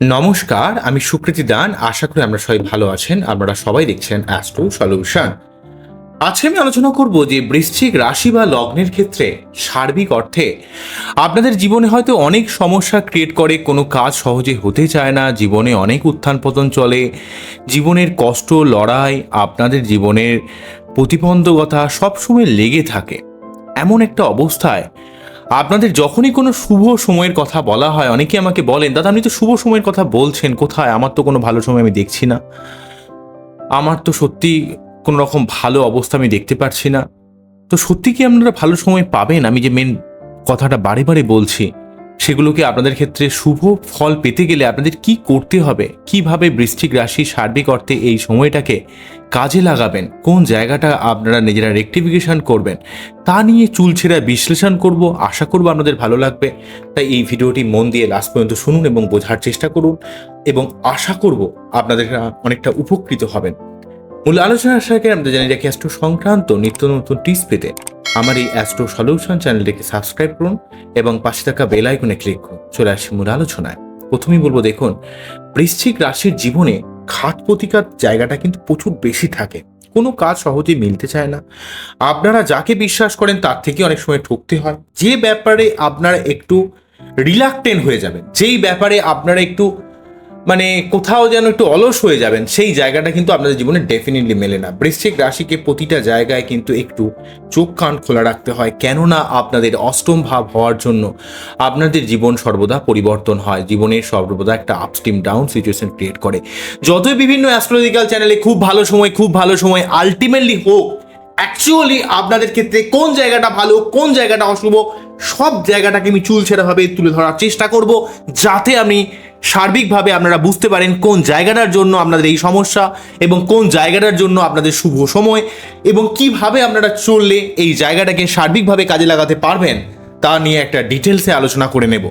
নমস্কার, আমি সুকৃতি দান। আশা করি আমরা সবাই ভালো আছেন। আপনারা সবাই দেখছেন অ্যাস্ট্রো সলিউশন আজকে আমি আলোচনা করব যে বৃশ্চিক রাশি বা লগ্নের ক্ষেত্রে সার্বিক অর্থে আপনাদের জীবনে হয়তো অনেক সমস্যা ক্রিয়েট করে, কোনো কাজ সহজে হতে চায় না, জীবনে অনেক উত্থান পতন চলে, জীবনের কষ্ট, লড়াই, আপনাদের জীবনের প্রতিবন্ধকতা সবসময় লেগে থাকে। এমন একটা অবস্থায় আপনাদের যখনই কোনো শুভ সময়ের কথা বলা হয় অনেকে আমাকে বলেন, দাদা, আপনি তো শুভ সময়ের কথা বলছেন, কোথায়? আমার তো কোনো ভালো সময় আমি দেখছি না। আমার তো সত্যি কোনো রকম ভালো অবস্থা আমি দেখতে পারছি না। তো সত্যি কি আপনারা ভালো সময় পাবেন? আমি যে মেন কথাটা বারে বারে বলছি, সেগুলোকে আপনাদের ক্ষেত্রে শুভ ফল পেতে গেলে আপনাদের কি করতে হবে? কীভাবে বৃশ্চিক রাশি সার্বিক অর্থে এই সময়টাকে কাজে লাগাবেন, কোন জায়গাটা আপনারা নিজেরা রেকটিফিকেশন করবেন, তা নিয়ে চুলছেরা বিশ্লেষণ করব, আশা করব আপনাদের ভালো লাগবে। তাই এই ভিডিওটি মন দিয়ে লাস্ট পর্যন্ত শুনুন এবং বোঝার চেষ্টা করুন এবং আশা করব আপনাদের অনেকটা উপকৃত হবেন। মূল আলোচনার আগে আমাদের জানি রাখি অ্যাস্ট্রো সংক্রান্ত নিত্য নতুন টিপস পেতে আমার এই অ্যাস্ট্রো সলিউশন চ্যানেলটিকে সাবস্ক্রাইব করুন এবং পাশে থাকা বেল আইকনে ক্লিক করুন। চলে আসি মূল আলোচনায়। প্রথমেই বলব দেখুন, বৃশ্চিক রাশির জীবনে ঘাত প্রতিকার জায়গাটা কিন্তু প্রচুর বেশি থাকে। কোনো কাজ সহজে মিলতে চায় না। আপনারা যাকে বিশ্বাস করেন তার থেকে অনেক সময় ঠকতে হয়। যে ব্যাপারে আপনারা একটু রিলাক্টেন হয়ে যাবেন, যেই ব্যাপারে আপনারা একটু মানে কোথাও যেন একটু অলস হয়ে যাবেন, সেই জায়গাটা কিন্তু আপনাদের জীবনে ডেফিনেটলি মেলে না। বৃশ্চিক রাশিকে প্রতিটা জায়গায় কিন্তু একটু চোখ কান খোলা রাখতে হয়, কেননা আপনাদের অষ্টম ভাব হওয়ার জন্য আপনাদের জীবন সর্বদা পরিবর্তন হয়। জীবনের সর্বদা একটা আপস্টিম ডাউন সিচুয়েশন ক্রিয়েট করে। যতই বিভিন্ন অ্যাস্ট্রোলজিক্যাল চ্যানেলে খুব ভালো সময়, খুব ভালো সময় আলটিমেটলি হোক অ্যাকচুয়ালি আপনাদের ক্ষেত্রে কোন জায়গাটা ভালো, কোন জায়গাটা অশুভ, সব জায়গাটাকে আমি চুল ছেঁড়াভাবে তুলে ধরার চেষ্টা করব, যাতে আমি সার্বিকভাবে আপনারা বুঝতে পারেন কোন জায়গাটার জন্য আপনাদের এই সমস্যা এবং কোন জায়গাটার জন্য আপনাদের শুভ সময় এবং কীভাবে আপনারা চললে এই জায়গাটাকে সার্বিকভাবে কাজে লাগাতে পারবেন তা নিয়ে একটা ডিটেলসে আলোচনা করে নেব।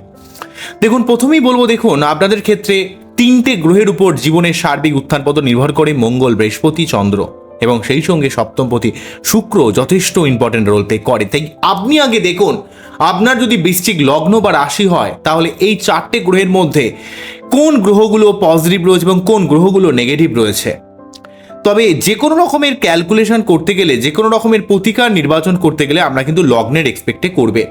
দেখুন, প্রথমেই বলব, দেখুন, আপনাদের ক্ষেত্রে তিনটে গ্রহের উপর জীবনের সার্বিক উত্থান নির্ভর করে মঙ্গল, বৃহস্পতি, চন্দ্র এবং সেই সঙ্গে সপ্তমপতি, শুক্র যথেষ্ট ইম্পর্টেন্ট রোল প্লে করে। তাই আপনি আগে দেখুন আপনার যদি বৃশ্চিক লগ্ন বা রাশি হয়, তাহলে এই চারটে গ্রহের মধ্যে কোন গ্রহগুলো পজিটিভ রয়েছে এবং কোন গ্রহগুলো নেগেটিভ রয়েছে? তবে যে কোনো রকমের ক্যালকুলেশন করতে গেলে যে কোনো রকমের প্রতিকার নির্বাচন করতে গেলে আমরা কিন্তু লগ্নের এক্সপেক্টে করবে।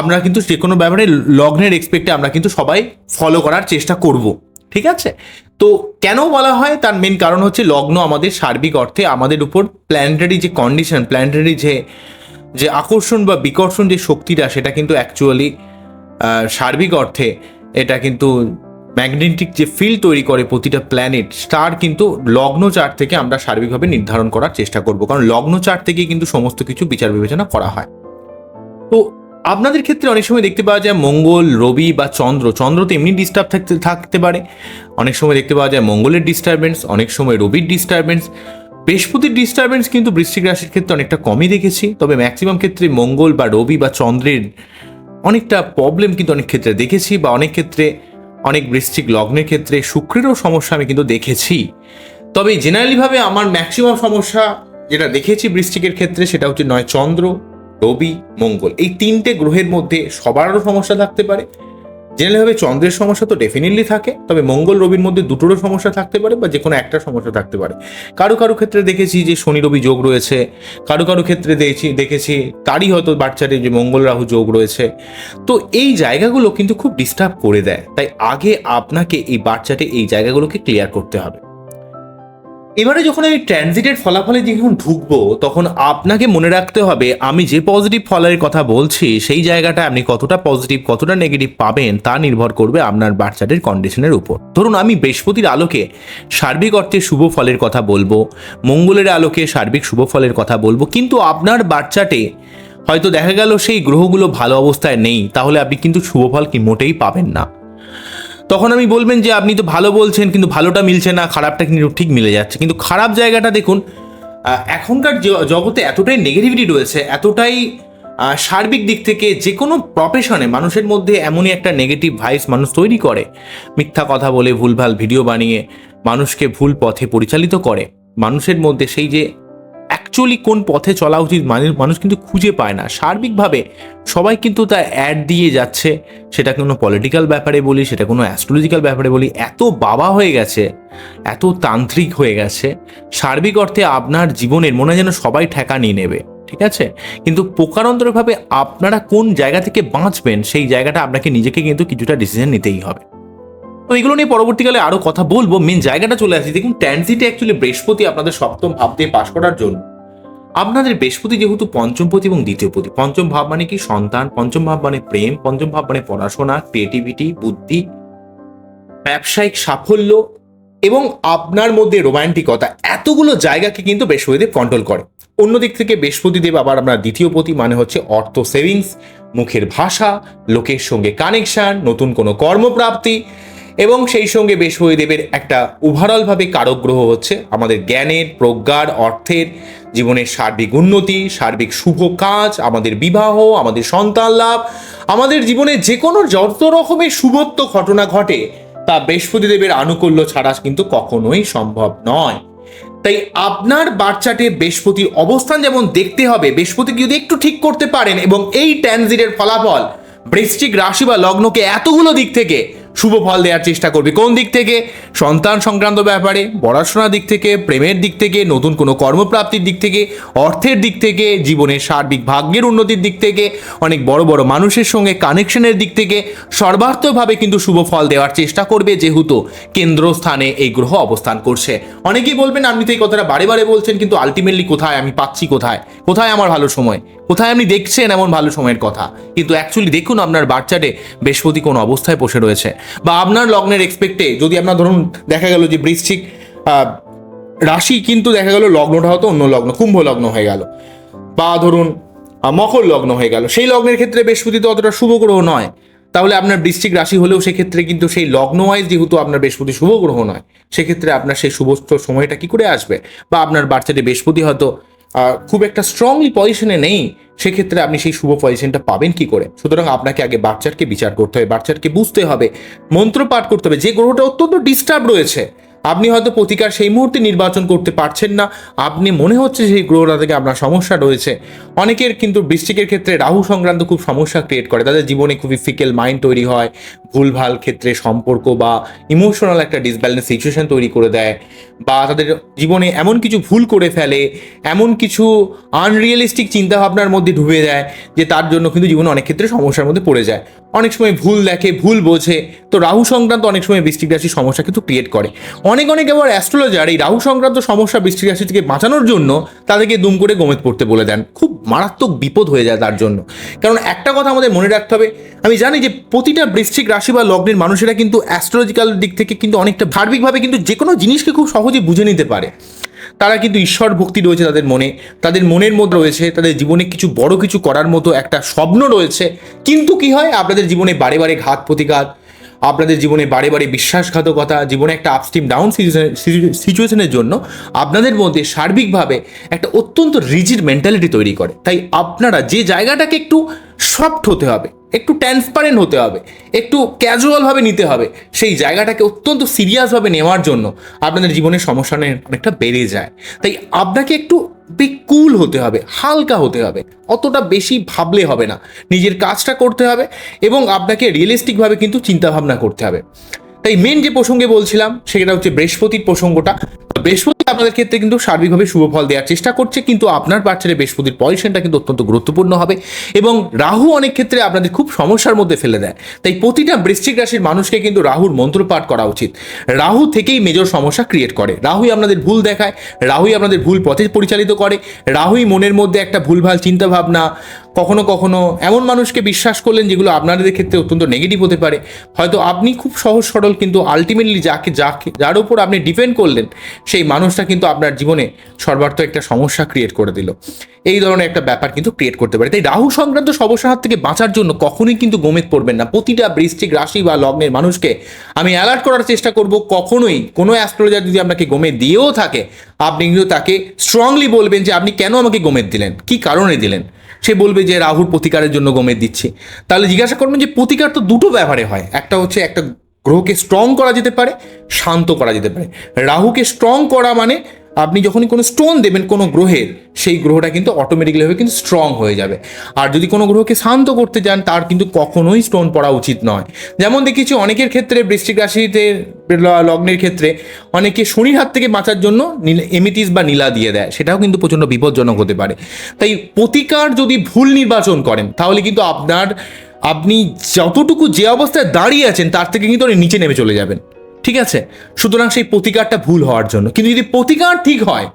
আমরা কিন্তু যে কোনো ব্যাপারে লগ্নের এক্সপেক্টে আমরা কিন্তু সবাই ফলো করার চেষ্টা করব, ঠিক আছে? তো কেন বলা হয়? তার মেন কারণ হচ্ছে লগ্ন আমাদের সার্বিক অর্থে আমাদের উপর প্ল্যানেটারি যে কন্ডিশন প্ল্যানেটারি যে যে আকর্ষণ বা বিকর্ষণ যে শক্তিটা, সেটা কিন্তু অ্যাকচুয়ালি সার্বিক অর্থে এটা কিন্তু ম্যাগনেটিক যে ফিল্ড তৈরি করে প্রতিটা প্ল্যানেট স্টার কিন্তু লগ্ন চার্ট থেকে আমরা সার্বিকভাবে নির্ধারণ করার চেষ্টা করব। কারণ লগ্ন চার্ট থেকেই কিন্তু সমস্ত কিছু বিচার বিবেচনা করা হয়। তো আপনাদের ক্ষেত্রে অনেক সময় দেখতে পাওয়া যায় মঙ্গল, রবি বা চন্দ্র। চন্দ্র তো এমনি ডিস্টার্ব থাকতে থাকতে পারে। অনেক সময় দেখতে পাওয়া যায় মঙ্গলের ডিস্টারবেন্স অনেক সময় রবির ডিস্টারবেন্স বৃহস্পতির ডিস্টারবেন্স কিন্তু বৃশ্চিক রাশির ক্ষেত্রে অনেকটা কমই দেখেছি, তবে ম্যাক্সিমাম ক্ষেত্রে মঙ্গল বা রবি বা চন্দ্রের অনেকটা প্রবলেম কিন্তু অনেক ক্ষেত্রে দেখেছি বা অনেক ক্ষেত্রে অনেক বৃশ্চিক লগ্নের ক্ষেত্রে শুক্রেরও সমস্যা আমি কিন্তু দেখেছি। তবে জেনারেলিভাবে আমার ম্যাক্সিমাম সমস্যা যেটা দেখেছি বৃশ্চিকের ক্ষেত্রে সেটা হচ্ছে নয় চন্দ্র, রবি, মঙ্গল। এই তিনটে গ্রহের মধ্যে সবারও সমস্যা থাকতে পারে। জেনারেলভাবে চন্দ্রের সমস্যা তো ডেফিনেটলি থাকে, তবে মঙ্গল রবির মধ্যে দুটোরও সমস্যা থাকতে পারে বা যে কোনো একটা সমস্যা থাকতে পারে। কারও কারও ক্ষেত্রে দেখেছি যে শনি রবি যোগ রয়েছে, কারও কারও ক্ষেত্রে দেখেছি দেখেছি তারই হয়তো বাচ্চাটি যে মঙ্গল রাহু যোগ রয়েছে। তো এই জায়গাগুলো কিন্তু খুব ডিস্টার্ব করে দেয়, তাই আগে আপনাকে এই বাচ্চাটি এই জায়গাগুলোকে ক্লিয়ার করতে হবে। এবারে যখন আমি ট্রানজিটের ফলাফলে যখন ঢুকবো, তখন আপনাকে মনে রাখতে হবে, আমি যে পজিটিভ ফলের কথা বলছি, সেই জায়গাটা আপনি কতটা পজিটিভ কতটা নেগেটিভ পাবেন, তা নির্ভর করবে আপনার বাচ্চাটির কন্ডিশনের উপর। ধরুন, আমি বৃহস্পতির আলোকে সার্বিক অর্থে শুভ ফলের কথা বলব, মঙ্গলের আলোকে সার্বিক শুভ ফলের কথা বলব, কিন্তু আপনার বাচ্চাটে হয়তো দেখা গেল সেই গ্রহগুলো ভালো অবস্থায় নেই, তাহলে আপনি কিন্তু শুভ ফল কি মোটেই পাবেন না। তখন আমি বলবেন যে, আপনি তো ভালো বলছেন, কিন্তু ভালোটা মিলছে না, খারাপটা কিন্তু ঠিক মিলে যাচ্ছে। কিন্তু খারাপ জায়গাটা দেখুন এখনকার জগতে এতটাই নেগেটিভিটি রয়েছে, এতটাই সার্বিক দিক থেকে যে কোনো প্রফেশনে মানুষের মধ্যে এমনই একটা নেগেটিভ ভাইস মানুষ তৈরি করে। মিথ্যা কথা বলে ভুলভাল ভিডিও বানিয়ে মানুষকে ভুল পথে পরিচালিত করে। মানুষের মধ্যে সেই যে অ্যাকচুয়াল কোন পথে চলা উচিত মানুষ মানুষ কিন্তু খুঁজে পায় না। সার্বিকভাবে সবাই কিন্তু তা অ্যাড দিয়ে যাচ্ছে। সেটা কোনো পলিটিক্যাল ব্যাপারে বলি, সেটা কোনো অ্যাস্ট্রোলজিক্যাল ব্যাপারে বলি, এত বাবা হয়ে গেছে, এত তান্ত্রিক হয়ে গেছে। সার্বিক অর্থে আপনার জীবনের মনে যেন সবাই ঠেকা নিয়ে নেবে, ঠিক আছে? কিন্তু প্রকারান্তরভাবে আপনারা কোন জায়গা থেকে বাঁচবেন, সেই জায়গাটা আপনাকে নিজেকে কিন্তু কিছুটা ডিসিশন নিতেই হবে। তো এগুলো নিয়ে পরবর্তীকালে আরও কথা বলব। মেন জায়গাটা চলে আসি। দেখুন ট্যান্সিটে অ্যাকচুয়ালি বৃহস্পতি আপনাদের সপ্তম ভাব দিয়ে পাশ করার জন্য। আপনাদের বৃহস্পতি যেহেতু পঞ্চমপতি এবং দ্বিতীয়পতি পঞ্চম ভাব মানে কি? সন্তান, পঞ্চম ভাব মানে প্রেম, পঞ্চম ভাব মানে পড়াশোনা ক্রিয়েটিভিটি বুদ্ধি, ব্যবসায়িক সাফল্য এবং আপনার মধ্যে রোমান্টিকতা এতগুলো জায়গাকে কিন্তু বৃহস্পতিদেব কন্ট্রোল করে। অন্যদিক থেকে বৃহস্পতিদেব আবার আপনার দ্বিতীয় পতি মানে হচ্ছে অর্থ সেভিংস মুখের ভাষা, লোকের সঙ্গে কানেকশন নতুন কোনো কর্মপ্রাপ্তি এবং সেই সঙ্গে বৃহস্পতিদেবের একটা ওভারঅলভাবে কারক গ্রহ হচ্ছে। আমাদের জ্ঞানের, প্রজ্ঞার, অর্থের, জীবনের সার্বিক উন্নতি, সার্বিক শুভ কাজ, আমাদের বিবাহ, আমাদের সন্তান লাভ, আমাদের জীবনে যে কোনো যত রকমের শুভত্ব ঘটনা ঘটে, তা বৃহস্পতিদেবের আনুকূল্য ছাড়া কিন্তু কখনোই সম্ভব নয়। তাই আপনার বাচ্চাটে বৃহস্পতির অবস্থান যেমন দেখতে হবে, বৃহস্পতি যদি একটু ঠিক করতে পারেন এবং এই ট্যানজিটের ফলাফল বৃশ্চিক রাশি বা লগ্নকে এতগুলো দিক থেকে শুভ ফল দেওয়ার চেষ্টা করবে। কোন দিক থেকে? সন্তান সংক্রান্ত ব্যাপারে, পড়াশোনার দিক থেকে, প্রেমের দিক থেকে, নতুন কোনো কর্মপ্রাপ্তির দিক থেকে, অর্থের দিক থেকে, জীবনের সার্বিক ভাগ্যের উন্নতির দিক থেকে, অনেক বড় বড় মানুষের সঙ্গে কানেকশনের দিক থেকে, সর্বার্থভাবে কিন্তু শুভ ফল দেওয়ার চেষ্টা করবে যেহেতু কেন্দ্রস্থানে এই গ্রহ অবস্থান করছে। অনেকেই বলবেন, আপনি তো এই কথাটা বারে বারে বলছেন, কিন্তু আলটিমেটলি কোথায়? আমি পাচ্ছি কোথায়? কোথায় আমার ভালো সময়? কোথায় আপনি দেখছেন এমন ভালো সময়ের কথা? কিন্তু অ্যাকচুয়ালি দেখুন আপনার বাচ্চাটে বৃহস্পতি কোন অবস্থায় বসে রয়েছে। বা আপনার লগ্নের এক্সপেক্টে যদি আপনার ধরুন দেখা গেল যে বৃশ্চিক রাশি কিন্তু দেখা গেল লগ্নটা হয়তো অন্য লগ্ন, কুম্ভ লগ্ন হয়ে গেল। বা ধরুন মকর লগ্ন হয়ে গেল। সেই লগ্নের ক্ষেত্রে বৃহস্পতি তো অতটা শুভ গ্রহ নয়। তাহলে আপনার বৃশ্চিক রাশি হলেও সেক্ষেত্রে কিন্তু সেই লগ্ন ওয়াইজ যেহেতু আপনার বৃহস্পতি শুভ গ্রহ নয়, সেক্ষেত্রে আপনার সেই শুভ সময়টা কি করে আসবে? বা আপনার বাচ্চাটি বৃহস্পতি হয়তো খুব একটা স্ট্রংলি পজিশনে নেই, সেক্ষেত্রে আপনি সেই শুভ পজিশনটা পাবেন কি করে? সুতরাং আপনাকে আগে বাচ্চাকে বিচার করতে হবে, বাচ্চারকে বুঝতে হবে, মন্ত্র পাঠ করতে হবে। যে গ্রহটা অত্যন্ত ডিস্টার্ব রয়েছে, আপনি হয়তো প্রতিকার সেই মুহূর্তে নির্বাচন করতে পারছেন না, আপনি মনে হচ্ছে সেই গ্রহটা থেকে আপনার সমস্যা রয়েছে। অনেকের কিন্তু বৃষ্টিকের ক্ষেত্রে রাহু সংক্রান্ত খুব সমস্যা ক্রিয়েট করে, তাদের জীবনে খুবই ফিকেল মাইন্ড তৈরি হয় ভুলভাল ক্ষেত্রে সম্পর্ক বা ইমোশনাল একটা ডিসব্যালেন্স সিচুয়েশন তৈরি করে দেয় বা তাদের জীবনে এমন কিছু ভুল করে ফেলে, এমন কিছু আনরিয়েলিস্টিক চিন্তাভাবনার মধ্যে ডুবে যায় যে তার জন্য কিন্তু জীবনে অনেক ক্ষেত্রে সমস্যার মধ্যে পড়ে যায়। অনেক সময় ভুল দেখে, ভুল বোঝে। তো রাহু সংক্রান্ত অনেক সময় বৃষ্টিক রাশির সমস্যা কিন্তু ক্রিয়েট করে। অনেক অনেক আবার অ্যাস্ট্রোলজার এই রাহু সংক্রান্ত সমস্যা বৃষ্টিক রাশি থেকে বাঁচানোর জন্য তাদেরকে দুম করে গোমেদ পড়তে বলে দেন। খুব মারাত্মক বিপদ হয়ে যায় তার জন্য। কারণ একটা কথা আমাদের মনে রাখতে হবে আমি জানি যে প্রতিটা বৃশ্চিক রাশি বা লগ্নের মানুষেরা কিন্তু অ্যাস্ট্রোলজিক্যাল দিক থেকে কিন্তু অনেকটা সার্বিকভাবে কিন্তু যে কোনো জিনিসকে খুব সহজে বুঝে নিতে পারে। তারা কিন্তু ঈশ্বর ভক্তি রয়েছে তাদের মনে, তাদের মনের মধ্যে রয়েছে, তাদের জীবনে কিছু বড় কিছু করার মতো একটা স্বপ্ন রয়েছে। কিন্তু কি হয়? আপনাদের জীবনে বারে বারে ঘাত প্রতিঘাত, আপনাদের জীবনে বারে বারে বিশ্বাসঘাতকতা, জীবনে একটা আপস্টিম ডাউন সিচুয়েশনের জন্য আপনাদের মধ্যে সার্বিকভাবে একটা অত্যন্ত রিজিড মেন্টালিটি তৈরি করে। তাই আপনারা যে জায়গাটাকে একটু সফট হতে হবে একটু ট্রান্সপারেন্ট হতে হবে, একটু ক্যাজুয়ালভাবে নিতে হবে। সেই জায়গাটাকে অত্যন্ত সিরিয়াসভাবে নেওয়ার জন্য আপনাদের জীবনের সমস্যা অনেকটা বেড়ে যায়। তাই আপনাকে একটু কুল হতে হবে, হালকা হতে হবে, অতটা বেশি ভাবলে হবে না। নিজের কাজটা করতে হবে এবং আপনাকে রিয়েলিস্টিকভাবে কিন্তু চিন্তাভাবনা করতে হবে। তাই মেন যে প্রসঙ্গে বলছিলাম, সেটা হচ্ছে বৃহস্পতির প্রসঙ্গটা। বৃহস্পতি আপনাদের ক্ষেত্রে কিন্তু সার্বিকভাবে শুভ ফল দেওয়ার চেষ্টা করছে, কিন্তু আপনার বাচ্চারে বৃহস্পতির পজিশনটা কিন্তু অত্যন্ত গুরুত্বপূর্ণ হবে এবং রাহু অনেক ক্ষেত্রে আপনাদের খুব সমস্যার মধ্যে ফেলে দেয়। তাই প্রতিটা বৃশ্চিক রাশির মানুষকে কিন্তু রাহুর মন্ত্রপাঠ করা উচিত। রাহু থেকেই মেজর সমস্যা ক্রিয়েট করে। রাহুই আপনাদের ভুল দেখায়, রাহুই আপনাদের ভুল পথে পরিচালিত করে, রাহুই মনের মধ্যে একটা ভুলভাল চিন্তাভাবনা কখনো কখনো এমন মানুষকে বিশ্বাস করলেন যেগুলো আপনাদের ক্ষেত্রে অত্যন্ত নেগেটিভ হতে পারে। হয়তো আপনি খুব সহজ সরল কিন্তু আলটিমেটলি যাকে যাকে, যার উপর আপনি ডিপেন্ড করলেন, সেই মানুষটা কিন্তু আপনার জীবনে সর্বার্থ একটা সমস্যা ক্রিয়েট করে দিল। এই ধরনের একটা ব্যাপার কিন্তু ক্রিয়েট করতে পারে। তাই রাহু সংক্রান্ত সমস্যার হাত থেকে বাঁচার জন্য কখনোই কিন্তু গোমেদ পড়বেন না। প্রতিটা বৃষ্টিক রাশি বা লগ্নের মানুষকে আমি অ্যালার্ট করার চেষ্টা করব, কখনোই কোনো অ্যাস্ট্রোলজার যদি আপনাকে গোমেদ দিয়েও থাকে, আপনি কিন্তু তাকে স্ট্রংলি বলবেন যে আপনি কেন আমাকে গোমেদ দিলেন? কি কারণে দিলেন? সে বলবে যে রাহুর প্রতিকারের জন্য গমের দিচ্ছি। তাহলে জিজ্ঞাসা করবেন যে প্রতিকার তো দুটো ব্যবহারে হয়। একটা হচ্ছে একটা গ্রহকে স্ট্রং করা যেতে পারে, শান্ত করা যেতে পারে। রাহুকে স্ট্রং করা মানে আপনি যখনই কোনো স্টোন দেবেন কোনো গ্রহের, সেই গ্রহটা কিন্তু অটোমেটিক্যালিভাবে কিন্তু স্ট্রং হয়ে যাবে। আর যদি কোনো গ্রহকে শান্ত করতে চান তার কিন্তু কখনোই স্টোন পড়া উচিত নয়। যেমন দেখেছি অনেকের ক্ষেত্রে বৃষ্টিক রাশিতে, লগ্নের ক্ষেত্রে অনেকে শনির হাত থেকে বাঁচার জন্য এমিটিস বা নীলা দিয়ে দেয়। সেটাও কিন্তু প্রচণ্ড বিপজ্জনক হতে পারে। তাই প্রতিকার যদি ভুল নির্বাচন করেন, তাহলে কিন্তু আপনার, আপনি যতটুকু যে অবস্থায় দাঁড়িয়ে আছেন, তার থেকে কিন্তু নিচে নেমে চলে যাবেন। ঠিক আছে? সুতরাং সেই প্রতিকারটা ভুল হওয়ার জন্য। কিন্তু যদি প্রতিকার ঠিক হয়,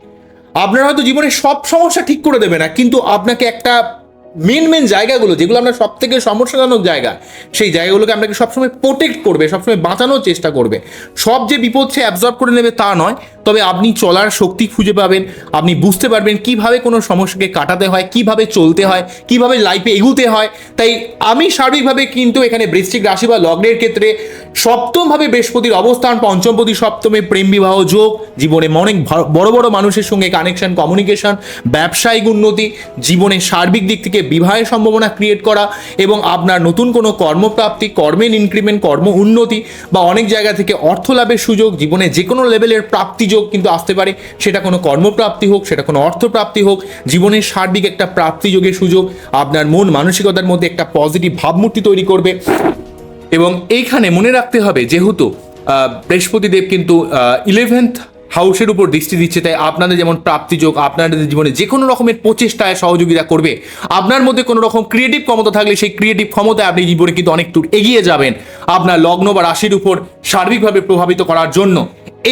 আপনারা হয়তো জীবনে সব সমস্যা ঠিক করে দেবে না, কিন্তু আপনাকে একটা মেন মেন জায়গাগুলো, যেগুলো আপনার সব থেকে সমস্যাজনক জায়গা, সেই জায়গাগুলোকে আপনাকে সবসময় প্রোটেক্ট করবে, সবসময় বাঁচানোর চেষ্টা করবে। সব যে বিপদ সে অ্যাবজর্ব করে নেবে তা নয়, তবে আপনি চলার শক্তি খুঁজে পাবেন, আপনি বুঝতে পারবেন কীভাবে কোনো সমস্যাকে কাটাতে হয়, কীভাবে চলতে হয়, কীভাবে লাইফে এগুতে হয়। তাই আমি সার্বিকভাবে কিন্তু এখানে বৃশ্চিক রাশি বা লগ্নের ক্ষেত্রে সপ্তমভাবে বৃহস্পতির অবস্থান, পঞ্চমপতি, সপ্তমে প্রেম বিবাহ যোগ, জীবনে অনেক বড় বড় মানুষের সঙ্গে কানেকশন কমিউনিকেশন ব্যবসায়িক উন্নতি জীবনের সার্বিক দিক থেকে বিবাহের সম্ভাবনা ক্রিয়েট করা এবং আপনার নতুন কোনো কর্মপ্রাপ্তি কর্মের ইনক্রিমেন্ট কর্ম উন্নতি বা অনেক জায়গা থেকে অর্থ লাভের সুযোগ জীবনে যে কোনো লেভেলের প্রাপ্তিযোগ কিন্তু আসতে পারে। সেটা কোনো কর্মপ্রাপ্তি হোক সেটা কোনো অর্থপ্রাপ্তি হোক জীবনের সার্বিক একটা প্রাপ্তি যোগের সুযোগ আপনার মন মানসিকতার মধ্যে একটা পজিটিভ ভাবমূর্তি তৈরি করবে। এবং এইখানে মনে রাখতে হবে যেহেতু আহ, বৃহস্পতি কিন্তু ইলেভেন্থ হাউসের উপর দৃষ্টি দিচ্ছে, তাই আপনাদের যেমন প্রাপ্তিযোগ, আপনাদের জীবনে যে কোনো রকমের প্রচেষ্টায় সহযোগিতা করবে। আপনার মধ্যে কোনো রকম ক্রিয়েটিভ ক্ষমতা থাকলে সেই ক্রিয়েটিভ ক্ষমতায় আপনি জীবনে কিন্তু অনেক দূর এগিয়ে যাবেন আপনার লগ্ন বা রাশির উপর সার্বিকভাবে প্রভাবিত করার জন্য।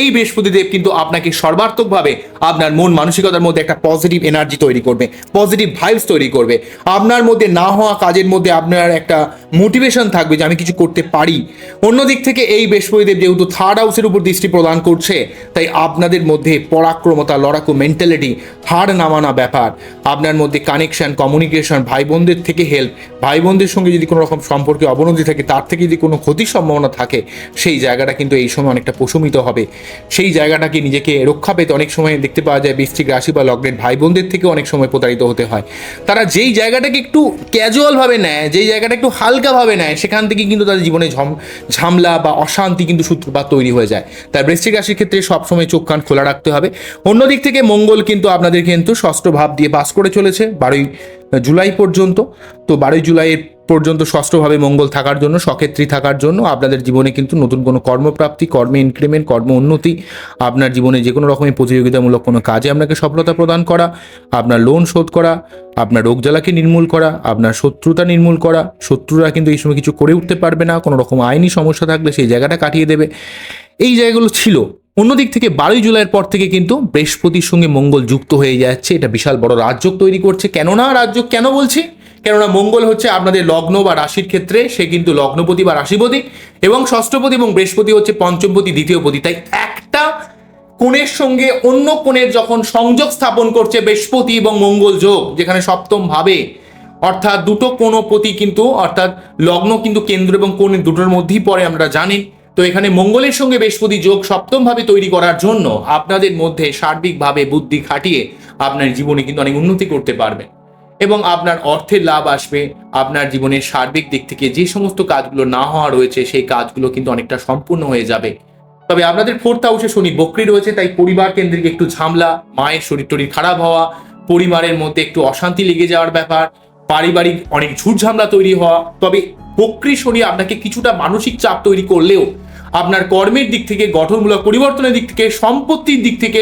এই বৃহস্পতিদেব কিন্তু আপনাকে সর্বাত্মকভাবে আপনার মন মানসিকতার মধ্যে একটা পজিটিভ এনার্জি তৈরি করবে পজিটিভ ভাইবস তৈরি করবে। আপনার মধ্যে না হওয়া কাজের মধ্যে আপনার একটা মোটিভেশন থাকবে যে আমি কিছু করতে পারি। অন্যদিক থেকে এই বৃহস্পতিদেব যেহেতু থার্ড হাউসের উপর দৃষ্টি প্রদান করছে, তাই আপনাদের মধ্যে পরাক্রমতা, লড়াকু মেন্টালিটি হার নামানা ব্যাপার। আপনার মধ্যে কানেকশন কমিউনিকেশন ভাই বোনদের থেকে হেল্প ভাই বোনদের সঙ্গে যদি কোনো রকম সম্পর্কে অবনতি থাকে, তার থেকে যদি কোনো ক্ষতির সম্ভাবনা থাকে, সেই জায়গাটা কিন্তু এই সময় অনেকটা প্রশমিত হবে। সেই জায়গাটাকে নিজেকে রক্ষা পেতে অনেক সময় দেখতে পাওয়া যায়, বৃষ্টিক রাশি বা লগ্নের ভাই বোনদের থেকে অনেক সময় প্রতারিত হতে হয়। তারা যেই জায়গাটাকে একটু ক্যাজুয়ালভাবে নেয়, যেই জায়গাটা একটু হালকাভাবে নেয়, সেখান থেকে কিন্তু তাদের জীবনে ঝম, ঝামলা বা অশান্তি কিন্তু সূত্রপাত তৈরি হয়ে যায়। তাই বৃশ্চিক রাশির ক্ষেত্রে সবসময় চোখ কান খোলা রাখতে হবে। অন্যদিক থেকে মঙ্গল কিন্তু আপনাদের কিন্তু ষষ্ঠ ভাব দিয়ে বাস করে চলেছে, বারোই জুলাই পর্যন্ত। তো বারোই জুলাইয়ের পর্যন্ত ষষ্ঠভাবে মঙ্গল থাকার জন্য, সক্ষেত্রী থাকার জন্য আপনাদের জীবনে কিন্তু নতুন কোনো কর্মপ্রাপ্তি, কর্মে ইনক্রিমেন্ট কর্ম উন্নতি, আপনার জীবনে যে কোনো রকমের প্রতিযোগিতামূলক কোনো কাজে আপনাকে সফলতা প্রদান করা, আপনার লোন শোধ করা, আপনার রোগ জ্বালাকে নির্মূল করা, আপনার শত্রুতা নির্মূল করা, শত্রুরা কিন্তু এই সময় কিছু করে উঠতে পারবে না, কোনো রকম আইনি সমস্যা থাকলে সেই জায়গাটা কাটিয়ে দেবে। এই জায়গাগুলো ছিল। অন্যদিক থেকে বারোই জুলাইয়ের পর থেকে কিন্তু বৃহস্পতির সঙ্গে মঙ্গল যুক্ত হয়ে যাচ্ছে, এটা বিশাল বড় রাজযোগ তৈরি করছে। কেননা রাজযোগ কেন বলছি? কেননা মঙ্গল হচ্ছে আপনাদের লগ্ন বা রাশির ক্ষেত্রে, সে কিন্তু লগ্নপতি বা রাশিপতি এবং ষষ্ঠপতি এবং বৃহস্পতি হচ্ছে পঞ্চমপতি দ্বিতীয়পতি তাই একটা কোণের সঙ্গে অন্য কোণের যখন সংযোগ স্থাপন করছে বৃহস্পতি এবং মঙ্গল যোগ, যেখানে সপ্তম ভাবে, অর্থাৎ দুটো কোনো পতি কিন্তু, অর্থাৎ লগ্ন কিন্তু কেন্দ্র এবং কোণ দুটোর মধ্যেই পড়ে আমরা জানি। তো এখানে মঙ্গলের সঙ্গে বৃহস্পতি যোগ সপ্তমভাবে তৈরি করার জন্য আপনাদের মধ্যে সার্বিকভাবে বুদ্ধি খাটিয়ে আপনার জীবনে কিন্তু অনেক উন্নতি করতে পারবেন এবং আপনার অর্থের লাভ আসবে, আপনার জীবনের সার্বিক দিক থেকে যে সমস্ত কাজগুলো না হওয়া রয়েছে, সেই কাজগুলো কিন্তু অনেকটা সম্পূর্ণ হয়ে যাবে। তবে আপনাদের ফোর্থ হাউসে শনি বক্রি রয়েছে, তাই পরিবার কেন্দ্রিক একটু ঝামলা, মায়ের শরীর টরীর খারাপ হওয়া, পরিবারের মধ্যে একটু অশান্তি লেগে যাওয়ার ব্যাপার, পারিবারিক অনেক ঝুট ঝামলা তৈরি হওয়া, তবে বক্রি শনি আপনাকে কিছুটা মানসিক চাপ তৈরি করলেও আপনার কর্মের দিক থেকে, গঠনমূলক পরিবর্তনের দিক থেকে, সম্পত্তির দিক থেকে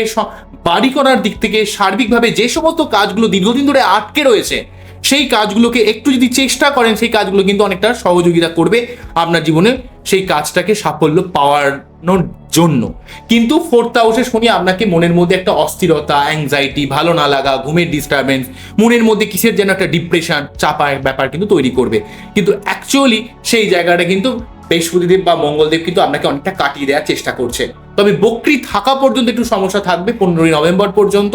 বাড়ি করার দিক থেকে সার্বিকভাবে যে সমস্ত কাজগুলো দীর্ঘদিন ধরে আটকে রয়েছে, সেই কাজগুলোকে একটু যদি চেষ্টা করেন, সেই কাজগুলো কিন্তু অনেকটা সহযোগিতা করবে আপনার জীবনে সেই কাজটাকে সাফল্য পাওয়ানোর জন্য। কিন্তু ফোর্থ হাউসে শনি আপনাকে মনের মধ্যে একটা অস্থিরতা অ্যাংজাইটি ভালো না লাগা, ঘুমের ডিস্টারবেন্স মনের মধ্যে কিসের যেন একটা ডিপ্রেশন চাপার ব্যাপার কিন্তু তৈরি করবে। কিন্তু অ্যাকচুয়ালি সেই জায়গাটা কিন্তু বৃহস্পতিদেব বা মঙ্গলদেব কিন্তু আপনাকে অনেকটা কাটিয়ে দেওয়ার চেষ্টা করছে। তবে বক্রি থাকা পর্যন্ত একটু সমস্যা থাকবে পনেরোই নভেম্বর পর্যন্ত।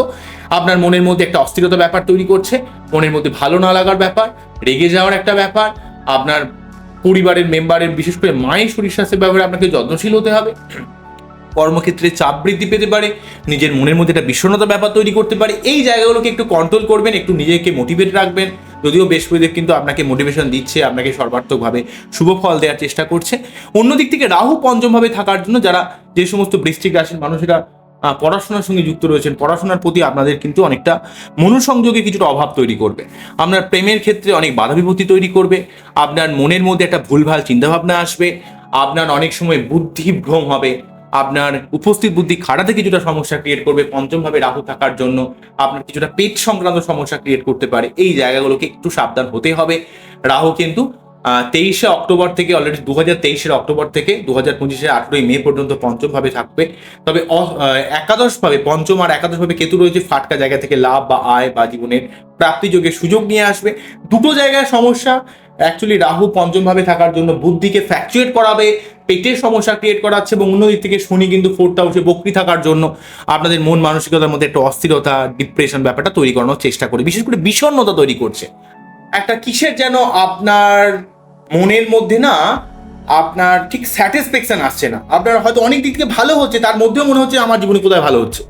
আপনার মনের মধ্যে একটা অস্থিরতা ব্যাপার তৈরি করছে, মনের মধ্যে ভালো না লাগার ব্যাপার, রেগে যাওয়ার একটা ব্যাপার, আপনার পরিবারের মেম্বারের বিশেষ করে মায়ের শরীর স্বাস্থ্যের ব্যাপারে আপনাকে যত্নশীল হতে হবে। কর্মক্ষেত্রে চাপ বৃদ্ধি পেতে পারে, নিজের মনের মধ্যে একটা বিষণ্ণতা ব্যাপার তৈরি করতে পারে, এই জায়গাগুলোকে একটু কন্ট্রোল করবেন, একটু নিজেকে মোটিভেট রাখবেন। যদিও বেশ বৃহস্পতিদেব কিন্তু আপনাকে মোটিভেশন দিচ্ছে, আপনাকে সর্বার্থকভাবে শুভ ফল দেওয়ার চেষ্টা করছে। অন্যদিক থেকে রাহু পঞ্চমভাবে থাকার জন্য যারা যে সমস্ত বৃষ্টিক রাশির মানুষেরা পড়াশোনার সঙ্গে যুক্ত রয়েছেন, পড়াশোনার প্রতি আপনাদের কিন্তু অনেকটা মনোসংযোগে কিছুটা অভাব তৈরি করবে। আপনার প্রেমের ক্ষেত্রে অনেক বাধা বিপত্তি তৈরি করবে, আপনার মনের মধ্যে একটা ভুলভাল চিন্তাভাবনা আসবে, আপনার অনেক সময় বুদ্ধিভ্রম হবে আপনার উপস্থিত বুদ্ধি খাড়াতে কিছুটা সমস্যা ক্রিয়েট করবে, পঞ্চমভাবে রাহু থাকার জন্য আপনার কিছুটা পেট সংক্রান্ত সমস্যা ক্রিয়েট করতে পারে। এই জায়গাগুলোকে একটু সাবধান হতে হবে। রাহু কিন্তু তেইশে অক্টোবর থেকে অলরেডি দু হাজার তেইশের অক্টোবর থেকে দু হাজার পঁচিশের আঠেরোই মে পর্যন্ত পঞ্চমভাবে থাকবে। তবে একাদশভাবে, পঞ্চম আর একাদশভাবে কেতু রয়েছে, ফাটকা জায়গা থেকে লাভ বা আয় বা জীবনের প্রাপ্তিযোগের সুযোগ নিয়ে আসবে। দুটো জায়গায় সমস্যা। অ্যাকচুয়ালি রাহু পঞ্চমভাবে থাকার জন্য বুদ্ধিকে ফ্যাকচুয়েট করাবে। পেটের সমস্যা ক্রিয়েট করাচ্ছে এবং অন্যদিক থেকে শনি কিন্তু ফোর্থ হাউসে বকরি থাকার জন্য আপনাদের মন মানসিকতার মধ্যে একটা অস্থিরতা ডিপ্রেশন ব্যাপারটা তৈরি করানোর চেষ্টা করে। বিশেষ করে বিষণ্ণতা তৈরি করছে। একটা কিসের যেন আপনার মনের মধ্যে না আপনার ঠিক স্যাটিসফ্যাকশন আসছে না। আপনার হয়তো অনেক দিক থেকে ভালো হচ্ছে, তার মধ্যেও মনে হচ্ছে আমার জীবনে কোথায় ভালো হচ্ছে।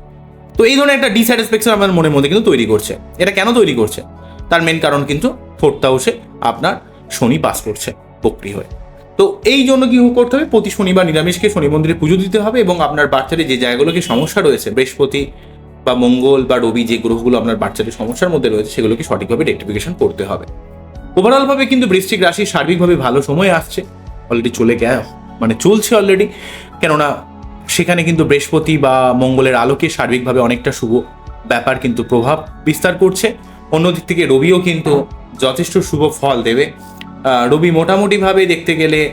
তো এই ধরনের একটা ডিস্যাটিসফ্যাকশন আপনার মনের মধ্যে কিন্তু তৈরি করছে। এটা কেন তৈরি করছে? তার মেন কারণ কিন্তু ফোর্থ হাউসে আপনার শনি পাস করছে, বক্রি হয়ে। তো এই জন্য কি করতে হবে? প্রতি শনিবার নিরামিষকে শনি মন্দিরে পুজো দিতে হবে এবং আপনার বাচ্চাদের যে জায়গাগুলোকে সমস্যা রয়েছে, বৃহস্পতি বা মঙ্গল বা রবি যে গ্রহগুলো আপনার বাচ্চাদের সমস্যার মধ্যে রয়েছে, সেগুলোকে সঠিকভাবে রেক্টিফিকেশন করতে হবে। ওভারঅলভাবে কিন্তু বৃশ্চিক রাশি সার্বিকভাবে ভালো সময় আসছে। অলরেডি চলে গে মানে চলছে অলরেডি কেননা সেখানে কিন্তু বৃহস্পতি বা মঙ্গলের আলোকে সার্বিকভাবে অনেকটা শুভ ব্যাপার কিন্তু প্রভাব বিস্তার করছে। অন্যদিক থেকে রবিও কিন্তু যথেষ্ট শুভ ফল দেবে। রবি মোটামুটিভাবে দেখতে গেলে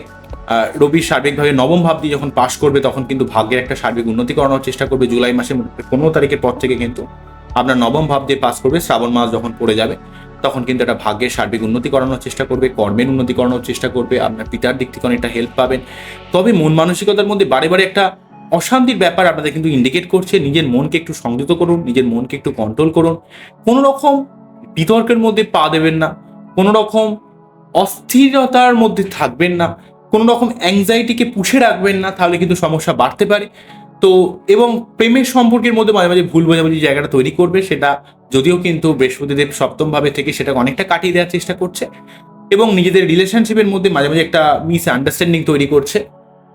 আহ, রবি সার্বিকভাবে নবম ভাব দিয়ে যখন পাশ করবে তখন কিন্তু ভাগ্যের একটা সার্বিক উন্নতি করানোর চেষ্টা করবে জুলাই মাসের পনেরো তারিখের পর থেকে কিন্তু। আপনার নবম ভাব দিয়ে পাস করবে শ্রাবণ মাস যখন পড়ে যাবে তখন কিন্তু একটা ভাগ্যের সার্বিক উন্নতি করানোর চেষ্টা করবে কর্মের উন্নতি করানোর চেষ্টা করবে আপনার পিতার দিক থেকে অনেকটা হেল্প পাবেন। তবে মন মানসিকতার মধ্যে বারে বারে একটা অশান্তির ব্যাপার আপনাদের কিন্তু ইন্ডিকেট করছে নিজের মনকে একটু সংযত করুন নিজের মনকে একটু কন্ট্রোল করুন। কোনো রকম বিতর্কের মধ্যে পা দেবেন না কোনো রকম অস্থিরতার মধ্যে থাকবেন না, কোনো রকম অ্যাংজাইটিকে পুষে রাখবেন না, তাহলে কিন্তু সমস্যা বাড়তে পারে। তো, এবং প্রেমের সম্পর্কের মধ্যে মাঝে মাঝে ভুল বোঝাবুঝি জায়গাটা তৈরি করবে, সেটা যদিও কিন্তু বৃহস্পতিদেব সপ্তম ভাবে থেকে সেটা অনেকটা কাটিয়ে দেওয়ার চেষ্টা করছে, এবং নিজেদের রিলেশনশিপের মধ্যে মাঝে মাঝে একটা মিস আন্ডারস্ট্যান্ডিং তৈরি করছে।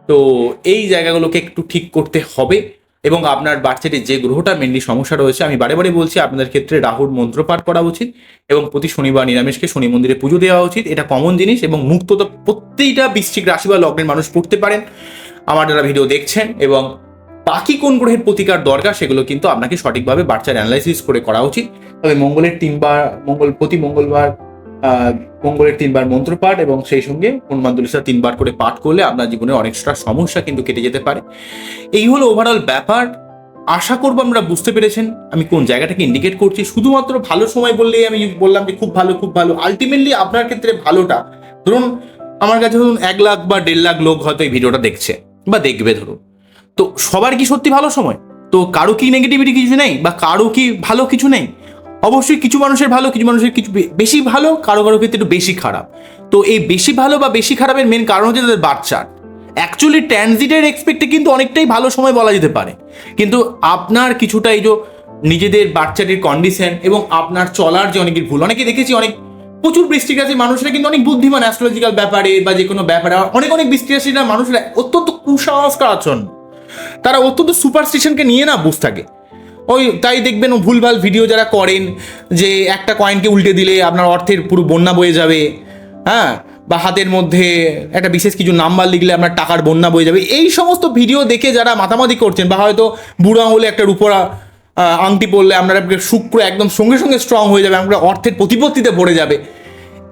তো, এই জায়গাগুলোকে একটু ঠিক করতে হবে। এবং আপনার বাচ্চাটির যে গ্রহটা মেনলি সমস্যা রয়েছে, আমি বারে বারে বলছি আপনাদের ক্ষেত্রে রাহুর মন্ত্র পাঠ করা উচিত এবং প্রতি শনিবার নিরামিষকে শনি মন্দিরে পুজো দেওয়া উচিত। এটা কমন জিনিস এবং মুক্ত তো প্রত্যেকটা বৃশ্চিক রাশি বা লগ্নের মানুষ পড়তে পারেন। আমার যারা ভিডিও দেখছেন এবং বাকি কোন গ্রহের প্রতিকার দরকার সেগুলো কিন্তু আপনাকে সঠিকভাবে বাচ্চার অ্যানালাইসিস করে করা উচিত। তবে মঙ্গলের তিনবার, মঙ্গল প্রতি মঙ্গলবার মঙ্গলের তিনবার মন্ত্র পাঠ এবং সেই সঙ্গে হনুমান দুলিসা তিনবার করে পাঠ করলে আপনার জীবনে অনেকটা সমস্যা কিন্তু কেটে যেতে পারে। এই হলো ওভারঅল ব্যাপার। আশা করব আমরা বুঝতে পেরেছেন আমি কোন জায়গাটাকে ইন্ডিকেট করছি। শুধুমাত্র ভালো সময় বললেই আমি বললাম যে খুব ভালো খুব ভালো। আলটিমেটলি আপনার ক্ষেত্রে ভালোটা, ধরুন আমার কাছে ধরুন এক লাখ বা দেড় লাখ লোক হয়তো এই ভিডিওটা দেখছে বা দেখবে ধরুন। তো সবার কি সত্যি ভালো সময়? তো কারও কি নেগেটিভিটি কিছু নেই বা কারও কি ভালো কিছু নেই? অবশ্যই কিছু মানুষের ভালো, কিছু মানুষের কিছু বেশি ভালো, কারও কারও ক্ষেত্রে একটু বেশি খারাপ। তো এই বেশি ভালো বা বেশি খারাপের মেন কারণ হচ্ছে তাদের বাচ্চার অ্যাকচুয়ালি ট্রানজিটের এক্সপেক্টে কিন্তু অনেকটাই ভালো সময় বলা যেতে পারে। কিন্তু আপনার কিছুটা এই যে নিজেদের বাচ্চাটির কন্ডিশন এবং আপনার চলার যে অনেকের ভুল, অনেকে দেখেছি অনেক প্রচুর বৃষ্টিক রাশির মানুষরা কিন্তু অনেক বুদ্ধিমান অ্যাস্ট্রোলজিক্যাল ব্যাপারে বা যে কোনো ব্যাপারে অনেক অনেক বৃষ্টি রাশিরা মানুষরা অত্যন্ত কুসংস্কার আচরণ তারা অত্যন্ত সুপারস্টিশনকে নিয়ে না বুঝ থাকে। ওই তাই দেখবেন ভুলভাল ভিডিও যারা করেন যে একটা কয়েনকে উল্টে দিলে আপনার অর্থের পুরো বন্যা বয়ে যাবে হ্যাঁ? বা হাতের মধ্যে একটা বিশেষ কিছু নাম্বার লিখলে আপনার টাকার বন্যা বয়ে যাবে। এই সমস্ত ভিডিও দেখে যারা মাতামাতি করছেন বা হয়তো বুড়ো আঙুলে একটা রূপরা আংটি পরলে আপনার শুক্র একদম সঙ্গে সঙ্গে স্ট্রং হয়ে যাবে, আপনার অর্থের প্রতিপত্তিতে পড়ে যাবে।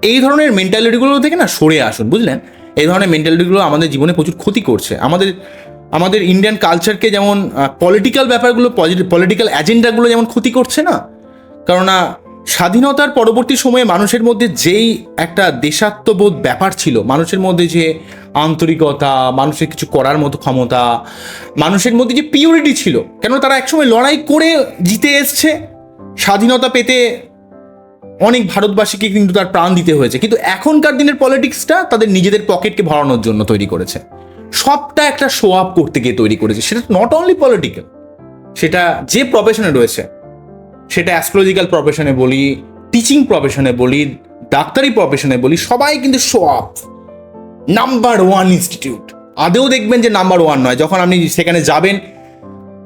এই ধরনের মেন্টালিটিগুলো থেকে না সরে আসুন, বুঝলেন? এই ধরনের মেন্টালিটিগুলো আমাদের জীবনে প্রচুর ক্ষতি করছে। আমাদের আমাদের ইন্ডিয়ান কালচারকে যেমন পলিটিক্যাল ব্যাপারগুলো পলিটিক্যাল এজেন্ডাগুলো যেমন ক্ষতি করছে না কেননা স্বাধীনতার পরবর্তী সময়ে মানুষের মধ্যে যেই একটা দেশাত্মবোধ ব্যাপার ছিল, মানুষের মধ্যে যে আন্তরিকতা, মানুষের কিছু করার মতো ক্ষমতা, মানুষের মধ্যে যে পিউরিটি ছিল, কেন তারা একসময় লড়াই করে জিতে এসছে, স্বাধীনতা পেতে অনেক ভারতবাসীকে কিন্তু তার প্রাণ দিতে হয়েছে, কিন্তু এখনকার দিনের পলিটিক্সটা তাদের নিজেদের পকেটকে ভরানোর জন্য তৈরি করেছে। সবটা একটা শো আপ করতে গিয়ে তৈরি করেছে। সেটা নট অনলি পলিটিক্যাল সেটা যে প্রফেশনে রয়েছে, সেটা অ্যাস্ট্রোলজিক্যাল প্রফেশনে বলি টিচিং প্রফেশনে বলি, ডাক্তারি প্রফেশনে বলি, সবাই কিন্তু show up number one institute আদেও দেখবেন যে নাম্বার ওয়ান নয়। যখন আপনি সেখানে যাবেন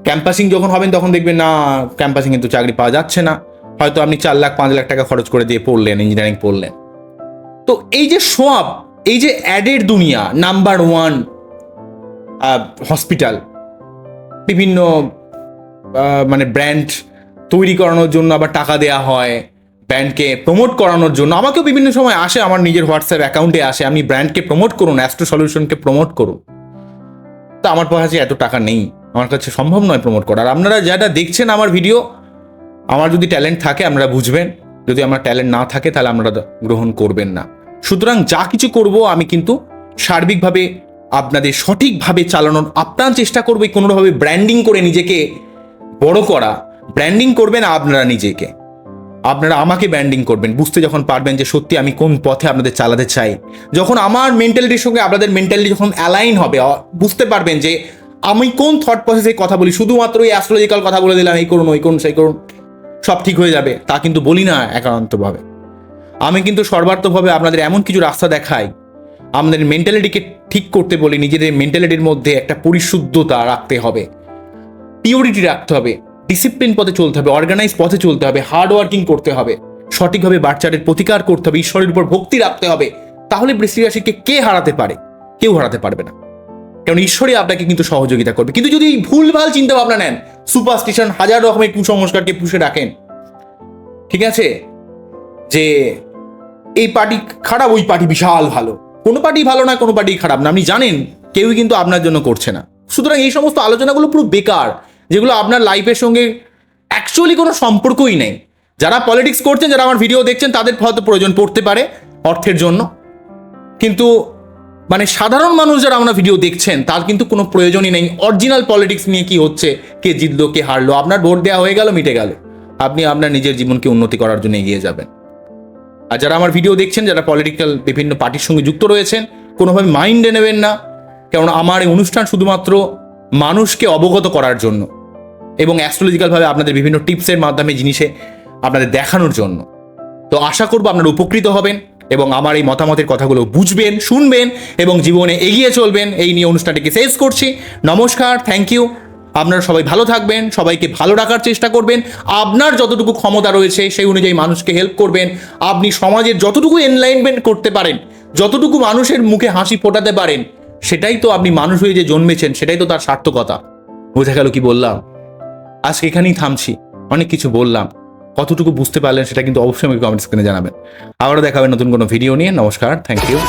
ক্যাম্পাসিং যখন হবেন, তখন দেখবেন, না ক্যাম্পাসিং কিন্তু চাকরি পাওয়া যাচ্ছে না। হয়তো আপনি চার লাখ, পাঁচ লাখ টাকা খরচ করে দিয়ে পড়লেন ইঞ্জিনিয়ারিং পড়লেন। তো এই যে সোয়াব এই যে অ্যাডের দুনিয়া নাম্বার ওয়ান হসপিটাল বিভিন্ন মানে ব্র্যান্ড তৈরি করানোর জন্য আবার টাকা দেয়া হয় ব্র্যান্ডকে প্রমোট করানোর জন্য। আমাকেও বিভিন্ন সময় আসে, আমার নিজের হোয়াটসঅ্যাপ অ্যাকাউন্টে আসে, আপনি ব্র্যান্ডকে প্রমোট করুন অ্যাস্ট্রো সলিউশনকে প্রমোট করুন। তা আমার কাছে এত টাকা নেই, আমার কাছে সম্ভব নয় প্রমোট করা আর আপনারা যেটা দেখছেন আমার ভিডিও আমার যদি ট্যালেন্ট থাকে, আপনারা বুঝবেন। যদি আমার ট্যালেন্ট না থাকে, তাহলে আপনারা গ্রহণ করবেন না। সুতরাং যা কিছু করব আমি কিন্তু সার্বিকভাবে আপনাদের সঠিকভাবে চালানোর আপ্রাণ চেষ্টা করবে কোনোভাবে ব্র্যান্ডিং করে নিজেকে বড় করা। ব্র্যান্ডিং করবেন আপনারা নিজেকে। আপনারা আমাকে ব্র্যান্ডিং করবেন। বুঝতে যখন পারবেন যে সত্যি আমি কোন পথে আপনাদের চালাতে চাই। যখন আমার মেন্টালিটির সঙ্গে আপনাদের মেন্টালিটি যখন অ্যালাইন হবে বুঝতে পারবেন যে আমি কোন থট প্রসেসে কথা বলি। শুধুমাত্র এই অ্যাস্ট্রোলজিক্যাল কথা বলে দিলাম, এই করুন, ওই করুন, সেই করুন, সব ঠিক হয়ে যাবে। তা কিন্তু বলি না একান্তভাবে। আমি কিন্তু সর্বার্থভাবে আপনাদের এমন কিছু রাস্তা দেখাই আমাদের মেন্টালিটিকে ঠিক করতে বলি, নিজেদের মেন্টালিটির মধ্যে একটা পরিশুদ্ধতা রাখতে হবে। পিওরিটি রাখতে হবে ডিসিপ্লিন পথে চলতে হবে অর্গানাইজ পথে চলতে হবে হার্ড ওয়ার্কিং করতে হবে, সঠিকভাবে বাচ্চাদের প্রতিকার করতে হবে, ঈশ্বরের উপর ভক্তি রাখতে হবে। তাহলে বৃষ্টিক রাশিকে কে হারাতে পারে? কেউ হারাতে পারবে না। কারণ ঈশ্বরই আপনাকে কিন্তু সহযোগিতা করবে। কিন্তু যদি এই ভুলভাল চিন্তা ভাবনা নেন সুপারস্টিশন হাজার রকমের কুসংস্কারকে পুষে রাখেন, ঠিক আছে? যে এই পার্টি খারাপ, ওই পার্টি বিশাল ভালো। কোনো পার্টি ভালো না, কোনো পার্টি খারাপ না। আপনি জানেন, কেউই কিন্তু আপনার জন্য করছে না। সুতরাং এই সমস্ত আলোচনাগুলো পুরো বেকার, যেগুলো আপনার লাইফের সঙ্গে অ্যাকচুয়ালি কোনো সম্পর্কই নেই। যারা পলিটিক্স করছেন, যারা আমার ভিডিও দেখছেন, তাদের হয়তো প্রয়োজন পড়তে পারে অর্থের জন্য। কিন্তু মানে সাধারণ মানুষ যারা আমরা ভিডিও দেখছেন, তার কিন্তু কোনো প্রয়োজনই নেই। অরিজিনাল পলিটিক্স নিয়ে কি হচ্ছে, কে জিতলো, কে হারলো, আপনার ভোট দেওয়া হয়ে গেল, মিটে গেল। আপনি আপনার নিজের জীবনকে উন্নতি করার জন্য এগিয়ে যাবেন। আর যারা আমার ভিডিও দেখছেন, যারা পলিটিক্যাল বিভিন্ন পার্টির সঙ্গে যুক্ত রয়েছেন, কোনোভাবে মাইন্ডে নেবেন না কারণ আমার এই অনুষ্ঠান শুধুমাত্র মানুষকে অবগত করার জন্য এবং অ্যাস্ট্রোলজিক্যালভাবে আপনাদের বিভিন্ন টিপসের মাধ্যমে জিনিসে আপনাদের দেখানোর জন্য। তো আশা করব আপনারা উপকৃত হবেন এবং আমার এই মতামতের কথাগুলো বুঝবেন, শুনবেন এবং জীবনে এগিয়ে চলবেন। এই নিয়ে অনুষ্ঠানটিকে শেষ করছি। নমস্কার থ্যাংক ইউ আপনারা সবাই ভালো থাকবেন, সবাইকে ভালো রাখার চেষ্টা করবেন। আপনার যতটুকু ক্ষমতা রয়েছে, সেই অনুযায়ী মানুষকে হেল্প করবেন। আপনি সমাজের যতটুকু এনলাইনমেন্ট করতে পারেন, যতটুকু মানুষের মুখে হাসি ফোটাতে পারেন, সেটাই তো আপনি মানুষ হয়ে যে জন্মেছেন, সেটাই তো তার সার্থকতা। বোঝা গেল কি বললাম? আজকে এখানেই থামছি, অনেক কিছু বললাম। কতটুকু বুঝতে পারলেন, সেটা কিন্তু অবশ্যই আমাকে কমেন্ট স্ক্রিনে জানাবেন। আবারও দেখাবেন নতুন কোনো ভিডিও নিয়ে। নমস্কার থ্যাংক ইউ